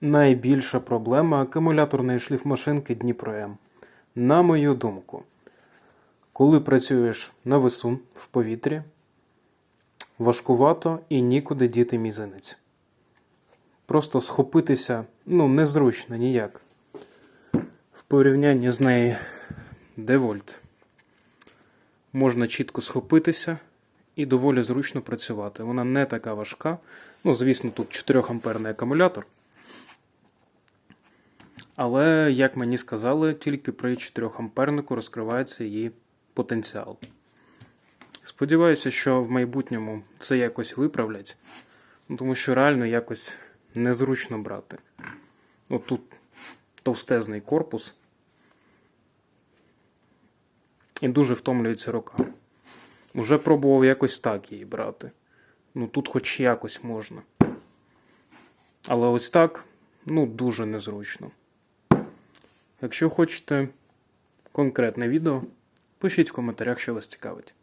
Найбільша проблема акумуляторної шліфмашинки Дніпро М. На мою думку, коли працюєш на весу в повітрі, важкувато і нікуди діти мізинець. Просто схопитися ну, незручно ніяк. В порівнянні з нею Девольт можна чітко схопитися і доволі зручно працювати. Вона не така важка. Ну, звісно, тут 4 амперний акумулятор. Але, як мені сказали, тільки при 4 ампернику розкривається її потенціал. Сподіваюся, що в майбутньому це якось виправлять, тому що реально якось незручно брати. От тут товстезний корпус. І дуже втомлюється рука. Уже пробував якось так її брати. Ну тут хоч якось можна. Але ось так, ну, дуже незручно. Якщо хочете конкретне відео, пишіть в коментарях, що вас цікавить.